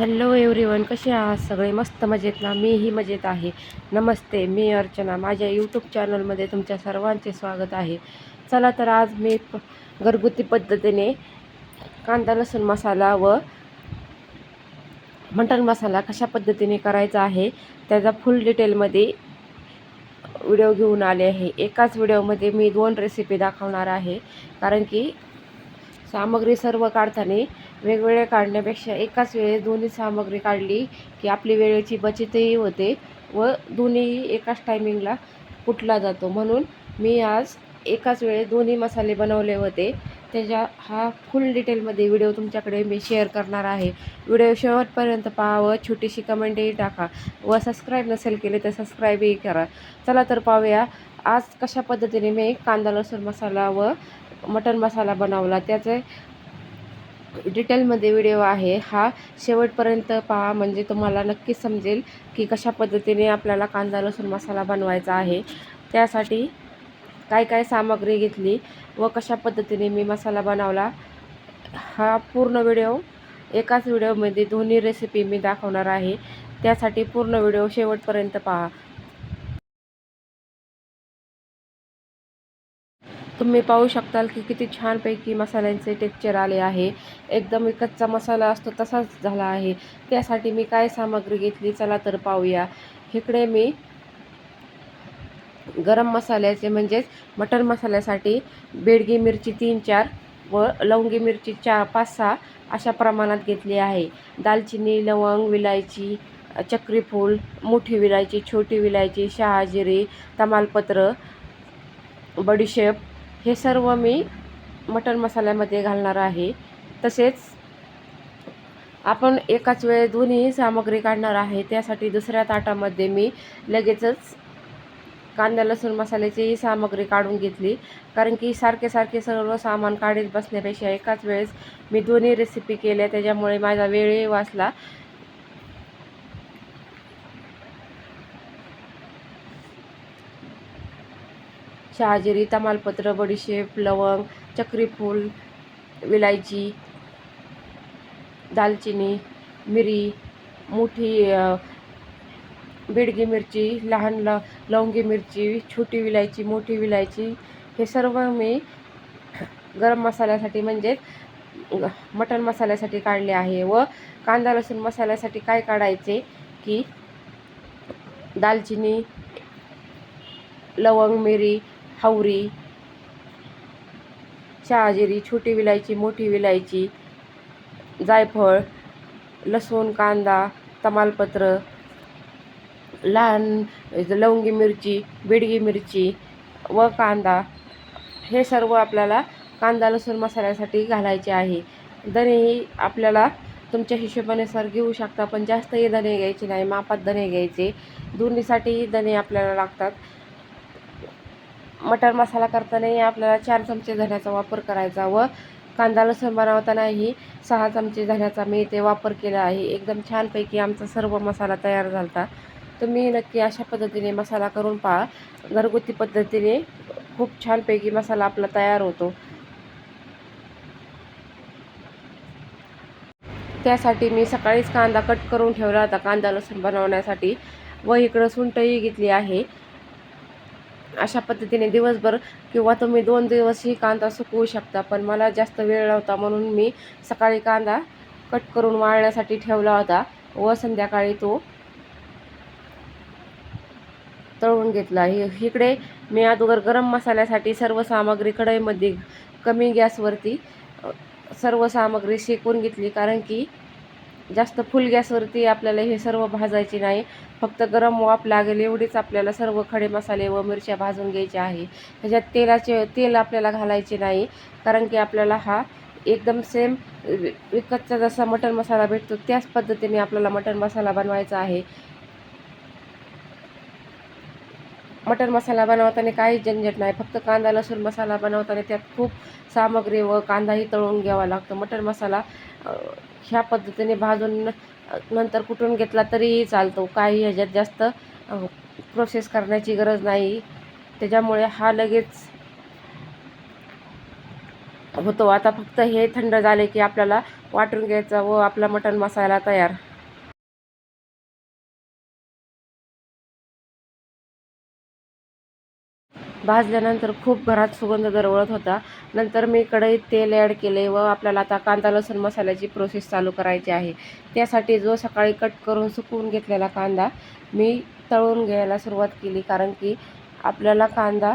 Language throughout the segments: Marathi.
हॅलो एव्हरीवन कसे आहात सगळे? मस्त मजेत ना? मीही मजेत आहे. नमस्ते मी अर्चना. माझ्या यूट्यूब चॅनलमध्ये तुमच्या सर्वांचे स्वागत आहे. चला तर आज मी प घरगुती पद्धतीने कांदा लसूण मसाला व मटण मसाला कशा पद्धतीने करायचा आहे त्याचा फुल डिटेलमध्ये व्हिडिओ घेऊन आले आहे. एकाच व्हिडिओमध्ये मी दोन रेसिपी दाखवणार आहे. कारण की सामग्री सर्व काढताना वेगवेगळे काढण्यापेक्षा एकाच वेळेस दोन्ही सामग्री काढली की आपली वेळेची बचतही होते व दोन्ही एकाच टायमिंगला कुठला जातो. म्हणून मी आज एकाच वेळेस दोन्ही मसाले बनवले होते. त्याच्या हा फुल डिटेलमध्ये व्हिडिओ तुमच्याकडे मी शेअर करणार आहे. व्हिडिओ शेवटपर्यंत पहा व छोटीशी कमेंटही टाका व सबस्क्राईब नसेल केले तर सबस्क्राईबही करा. चला तर पाहूया आज कशा पद्धतीने मी कांदा लसूण मसाला व मटन मसाला बनवला. त्याचे डिटेलमध्ये व्हिडिओ आहे. हा शेवटपर्यंत पहा म्हणजे तुम्हाला नक्कीच समजेल की कशा पद्धतीने आपल्याला कांदा लसूण मसाला बनवायचा आहे. त्यासाठी काय काय सामग्री घेतली व कशा पद्धतीने मी मसाला बनवला हा पूर्ण व्हिडिओ एकाच व्हिडिओमध्ये दोन्ही रेसिपी मी दाखवणार आहे. त्यासाठी पूर्ण व्हिडिओ शेवटपर्यंत पहा. तुम्ही पाहू शकताल की किती छानपैकी मसाल्यांचे टेक्चर आले आहे. एकदम कच्चा मसाला असतो तसाच झाला आहे. त्यासाठी मी काय सामग्री घेतली चला तर पाहूया. इकडे मी गरम मसाल्याचे म्हणजेच मटर मसाल्यासाठी बेडगी मिरची तीन चार व लवंगी मिरची चार पाच सहा अशा प्रमाणात घेतली आहे. दालचिनी लवंग विलायची चक्रीफूल मोठी विलायची छोटी विलायची शहाजिरी तमालपत्र बडीशेप हे सर्व मी मटण मसाल्यामध्ये घालणार आहे. तसेच आपण एकाच वेळ दोन्ही सामग्री काढणार आहे. त्यासाठी दुसऱ्या ताटामध्ये मी लगेचच कांदा लसूण मसाल्याचीही सामग्री काढून घेतली. कारण की सारखे सारखे सर्व सामान काढीत बसण्यापेक्षा एकाच वेळेस मी दोन्ही रेसिपी केल्या. त्याच्यामुळे माझा वेळही वाचला. शहाजिरी तमालपत्र बडीशेप लवंग चक्रीफूल विलायची दालचिनी मिरी मोठी बिडगी मिरची लहान ल लवंगी मिरची छोटी विलायची मोठी विलायची हे सर्व मी गरम मसाल्यासाठी म्हणजेच मटण मसाल्यासाठी काढले आहे व कांदा लसूण मसाल्यासाठी काय काढायचे की दालचिनी लवंग मिरी हावरी शहाजिरी छोटी विलायची मोठी विलायची जायफळ लसूण कांदा तमालपत्र लहान लवंगी मिरची बिडगी मिरची व कांदा. हे सर्व आपल्याला कांदा लसूण मसाल्यासाठी घालायचे आहे. धनेही आपल्याला तुमच्या हिशोबाने सर घेऊ शकता पण जास्तही धणे घ्यायचे नाही मापात धणे घ्यायचे. दोन्हीसाठीही दणे आपल्याला लागतात. मटर मसाला करतानाही आपल्याला चार चमचे धण्याचा वापर करायचा व कांदा लसूण बनवतानाही सहा चमचे धण्याचा मी इथे वापर केला आहे. एकदम छानपैकी आमचा सर्व मसाला तयार झाला तुम्ही नक्की अशा पद्धतीने मसाला करून पहा. घरगुती पद्धतीने खूप छानपैकी मसाला आपला तयार होतो. त्यासाठी मी सकाळीच कांदा कट करून ठेवला होता. कांदा लसूण बनवण्यासाठी व इकडं सुंटही घेतली आहे. अशा पद्धतीने दिवसभर किंवा तुम्ही दोन दिवसही कांदा सुकवू शकता. पण मला जास्त वेळ नव्हता म्हणून मी सकाळी कांदा कट करून वाळण्यासाठी ठेवला होता व संध्याकाळी तो तळून घेतला. इकडे मी अगोदर गरम मसाल्यासाठी सर्व सामग्री कढईमध्ये कमी गॅसवरती सर्व सामग्री शेकून घेतली. कारण की जास्त फुल गॅसवरती आपल्याला हे सर्व भाजायचे नाही. फक्त गरम वाफ लागेल एवढीच आपल्याला सर्व खडे मसाले व मिरच्या भाजून घ्यायचे आहे. त्याच्यात तेलाचे तेल आपल्याला घालायचे नाही. कारण की आपल्याला हा एकदम सेम विकतचा जसा मटण मसाला भेटतो त्याच पद्धतीने आपल्याला मटण मसाला बनवायचा आहे. मटन मसाला बनवताना काहीच झंझट नाही. फक्त कांदा लसूण मसाला बनवताना त्यात खूप सामग्री व कांदाही तळून घ्यावा लागतो. मटन मसाला ह्या पद्धतीने भाजून नंतर कुठून घेतला तरीही चालतो. काही ह्याच्यात जास्त प्रोसेस करण्याची गरज नाही. त्याच्यामुळे हा लगेच होतो. आता फक्त हे थंड झाले की आपल्याला वाटून घ्यायचा व आपला मटण मसाला तयार. भाजल्यानंतर खूप घरात सुगंध दरवळत होता. नंतर मी कढईत तेल ॲड केले व आपल्याला आता कांदा लसूण मसाल्याची प्रोसेस चालू करायची आहे. त्यासाठी जो सकाळी कट करून सुकवून घेतलेला कांदा मी तळून घ्यायला सुरुवात केली कारण की आपल्याला कांदा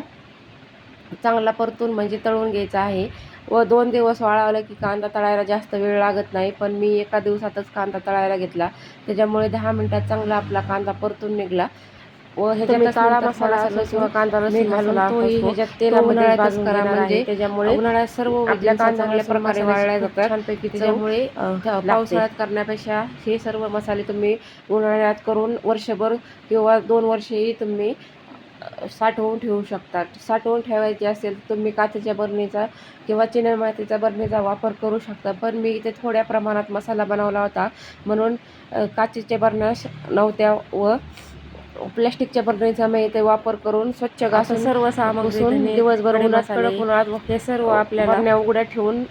चांगला परतून म्हणजे तळून घ्यायचा आहे. व दोन दिवस वाळवलं की कांदा तळायला जास्त वेळ लागत नाही पण मी एका दिवसातच कांदा तळायला घेतला. त्याच्यामुळे दहा मिनटात चांगला आपला कांदा परतून निघाला. व ह्याच्यात काळा मसाला असो किंवा कांदा लसूण घालून तोही ह्याच्यात तेलामध्ये भाजून करा म्हणजे त्याच्यामुळे उन्हाळ्यात सर्व कांदा चांगल्या प्रकारे वाळल्या जातात. छानपैकी त्याच्यामुळे पावसाळ्यात करण्यापेक्षा हे सर्व मसाले तुम्ही उन्हाळ्यात करून वर्षभर किंवा दोन वर्षही तुम्ही साठवून ठेवू शकतात. साठवून ठेवायचे असेल तर तुम्ही काचेच्या बरणीचा किंवा चिन्या मातीचा बरणीचा वापर करू शकता. पण मी इथे थोड्या प्रमाणात मसाला बनवला होता. म्हणून काचेच्या बरण्या नव्हत्या व प्लॅस्टिकच्या बरणीचा मी इथे वापर करून स्वच्छ घासून सर्व सामग्री दिवसभर उन्हात कडक उन्हात हे सर्व आपल्या बरण्या उघड्या ठेवून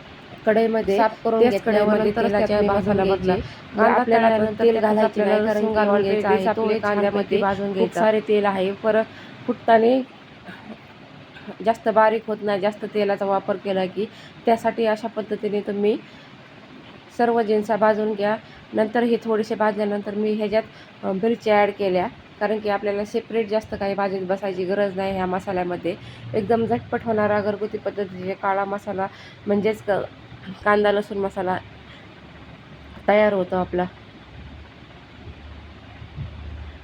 कढईमध्ये साफ करून घेतल्यावर तेलाच्या बदला. आपल्याला तेल घालायचे नाही कारण घालून घ्यायचा आहे तो कांद्यामध्ये भाजून घ्यायचा. सारे तेल आहे. परत फुटताना जास्त बारीक होत नाही जास्त तेलाचा वापर केला की त्यासाठी अशा पद्धतीने तुम्ही सर्व जिन्सा भाजून घ्या. नंतर हे थोडेसे भाजल्यानंतर मी ह्याच्यात मिरच्या ॲड केल्या. कारण की आपल्याला सेपरेट जास्त काही भाजीत बसायची गरज नाही ह्या मसाल्यामध्ये. एकदम झटपट होणारा घरगुती पद्धतीचे काळा मसाला म्हणजेच क कांदा लसूण मसाला तयार होतो आपला.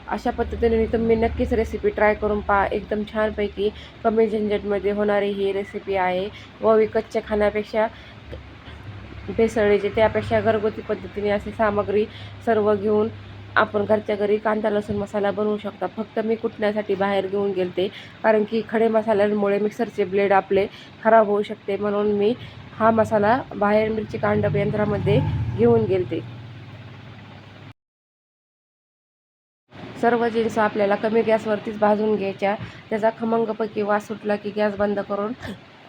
अशा पद्धतीने तुम्ही नक्कीच रेसिपी ट्राय करून पहा. एकदम छानपैकी कमी झंझटमध्ये होणारी ही रेसिपी आहे. व विकतच्या खाण्यापेक्षा भेसळीचे त्यापेक्षा घरगुती पद्धतीने असे सामग्री सर्व घेऊन आपण घरच्या घरी कांदा लसूण मसाला बनवू शकता. फक्त मी कुटण्यासाठी बाहेर घेऊन गेलते कारण की खडे मसाल्यांमुळे मिक्सरचे ब्लेड आपले खराब होऊ शकते म्हणून मी हा मसाला बाहेर मिरची कांडप यंत्रामध्ये घेऊन गेलते. सर्व जिन्स आपल्याला कमी गॅसवरतीच भाजून घ्यायच्या. त्याचा खमंगपैकी वास सुटला की गॅस बंद करून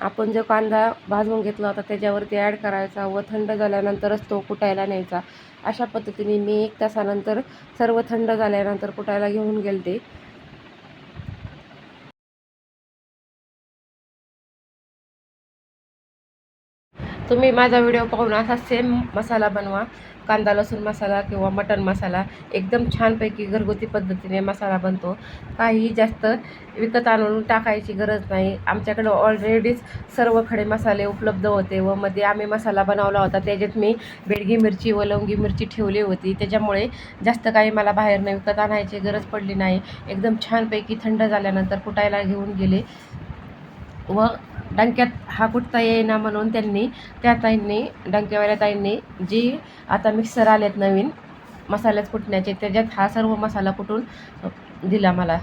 आपण जो कांदा भाजून घेतला होता त्याच्यावरती ॲड करायचा व थंड झाल्यानंतरच तो कुटायला न्यायचा. अशा पद्धतीने मी एक तासानंतर सर्व थंड झाल्यानंतर कुटायला घेऊन गेलते. तुम्ही माझा व्हिडिओ पाहून असा सेम मसाला बनवा. कांदा लसूण मसाला किंवा मटन मसाला. एकदम छानपैकी घरगुती पद्धतीने मसाला बनतो. काही जास्त विकत आणून टाकायची गरज नाही. आमच्याकडं ऑलरेडीच सर्व खडे मसाले उपलब्ध होते व मध्ये आम्ही मसाला बनवला होता. त्याच्यात मी बेडगी मिरची व लवंगी मिरची ठेवली होती. त्याच्यामुळे जास्त काही मला बाहेरनं विकत आणायची गरज पडली नाही. एकदम छानपैकी थंड झाल्यानंतर कुटायला घेऊन गेले. व डंक्यात हा कुटता येईना म्हणून त्यांनी त्या ताईंनी डंक्यावाल्या ताईंनी जी आता मिक्सर आलेत नवीन मसाल्यात कुटण्याचे त्याच्यात हा सर्व मसाला कुटून दिला मला.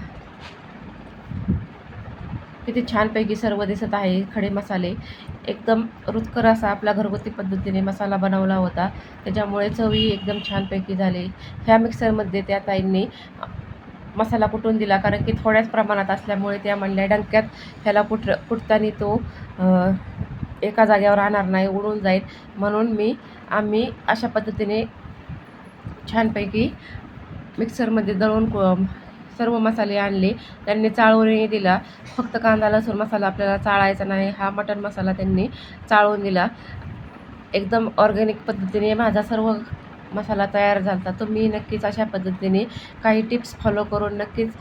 किती छानपैकी सर्व दिसत आहे खडे मसाले. एकदम रुचकर असा आपला घरगुती पद्धतीने मसाला बनवला होता. त्याच्यामुळे चवी एकदम छानपैकी झाली. ह्या मिक्सरमध्ये त्या ताईंनी मसाला कुटून दिला? कारण की थोड्याच प्रमाणात असल्यामुळे त्या म्हणल्या डंक्यात ह्याला कुट कुटताना तो एका जागेवर राहणार नाही उडून जाईल. म्हणून मी आम्ही अशा पद्धतीने छानपैकी मिक्सरमध्ये दळून सर्व मसाले आणले. त्यांनी चाळूनही दिला. फक्त कांदा लसूण मसाला आपल्याला चाळायचा नाही. हा मटण मसाला त्यांनी चाळून दिला. एकदम ऑर्गॅनिक पद्धतीने माझा सर्व मसाला तयार झाला तुम्ही नक्कीच अशा पद्धतीने काही टिप्स फॉलो करून नक्कीच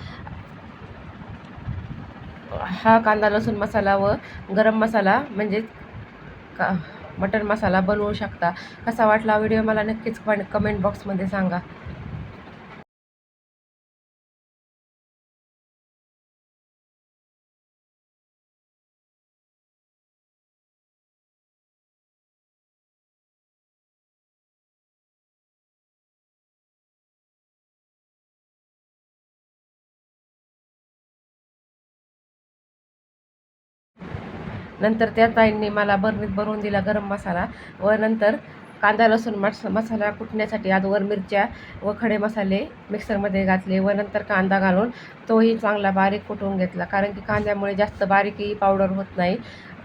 हा कांदा लसूण मसाला व गरम मसाला म्हणजेच का मटन मसाला बनवू शकता. कसा वाटला व्हिडिओ मला नक्कीच कमेंट बॉक्समध्ये सांगा. नंतर त्या ताईंनी मला बरणीत भरून दिला गरम मसाला व नंतर कांदा लसूण मस मसाला कुटण्यासाठी अगोदर मिरच्या व खडे मसाले मिक्सरमध्ये घातले व नंतर कांदा घालून तोही चांगला बारीक कुटून घेतला. कारण की कांद्यामुळे जास्त बारीकही पावडर होत नाही.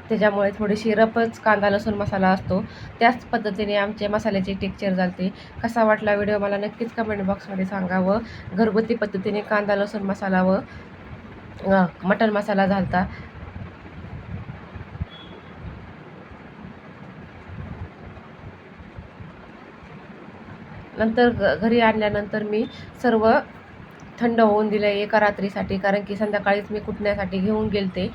त्याच्यामुळे थोडीशी रपच कांदा लसूण मसाला असतो. त्याच पद्धतीने आमचे मसाल्याचे टेक्चर झालते. कसा वाटला व्हिडिओ मला नक्कीच कमेंट बॉक्समध्ये सांगा व घरगुती पद्धतीने कांदा लसूण मसाला व मटन मसाला झालता. नंतर घ घरी आणल्यानंतर मी सर्व थंड होऊन दिलं एका रात्रीसाठी कारण की संध्याकाळीच मी कुटण्यासाठी घेऊन गेलते.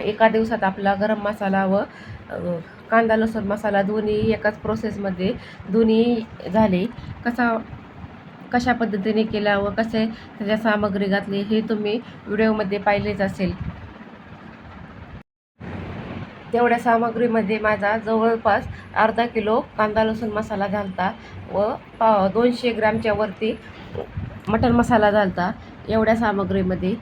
एका दिवसात आपला गरम मसाला व कांदा लसूण मसाला दोन्ही एकाच प्रोसेसमध्ये दोन्ही झाले. कसा कशा पद्धतीने केला व कसे त्याच्या सामग्री घातली हे तुम्ही व्हिडिओमध्ये पाहिलेच असेल. तेवढ्या सामग्रीमध्ये माझा जवळपास अर्धा किलो कांदा लसूण मसाला घालता व पा दोनशे ग्रामच्या वरती मटण मसाला घालता. एवढ्या सामग्रीमध्ये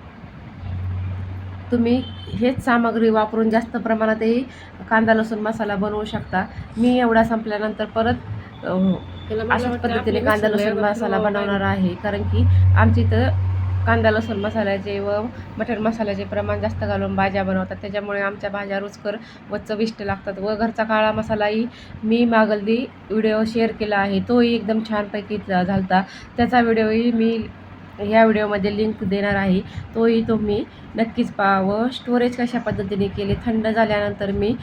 तुम्ही हेच सामग्री वापरून जास्त प्रमाणातही कांदा लसूण मसाला बनवू शकता. मी एवढा संपल्यानंतर परत अशाच पद्धतीने कांदा लसूण मसाला बनवणार आहे. कारण की आमच्या इथं कांदा लसूण मसाल्याचे व मटण मसाल्याचे प्रमाण जास्त घालून भाज्या बनवतात त्याच्यामुळे आमच्या भाज्या रुचकर व चविष्ट लागतात. व घरचा काळा मसालाही मी मागलदी व्हिडिओ शेअर केला आहे तोही एकदम छानपैकी झालता. त्याचा व्हिडिओही मी ह्या व्हिडिओमध्ये लिंक देणार आहे तोही तुम्ही नक्कीच पहा व स्टोरेज कशा पद्धतीने केले थंड झाल्यानंतर मी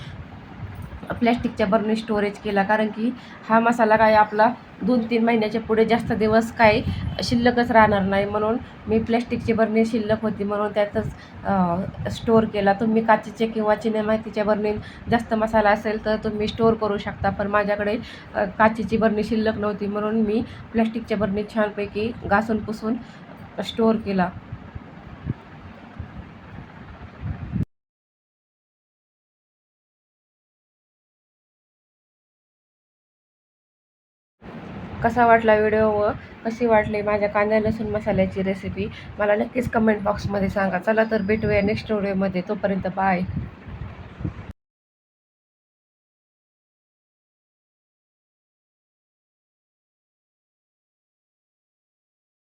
प्लॅस्टिकच्या बर्नी स्टोरेज केला. कारण की हा मसाला काय आपला दोन तीन महिन्याच्या पुढे जास्त दिवस काय शिल्लकच राहणार नाही. म्हणून मी प्लॅस्टिकची बरणी शिल्लक होती. म्हणून त्यातच स्टोअर केला. तुम्ही काचेचे किंवा चिने माहितीच्या बरणीत जास्त मसाला असेल तर तुम्ही स्टोअर करू शकता. पण माझ्याकडे काचेची बरणी शिल्लक नव्हती. म्हणून मी प्लॅस्टिकच्या बरणीत छानपैकी घासून पुसून स्टोअर केला. कसा वाटला व्हिडिओ व कशी वाटली माझ्या कांदा लसूण मसाल्याची रेसिपी मला नक्कीच कमेंट बॉक्समध्ये सांगा. चला तर भेटूया नेक्स्ट व्हिडिओमध्ये तोपर्यंत बाय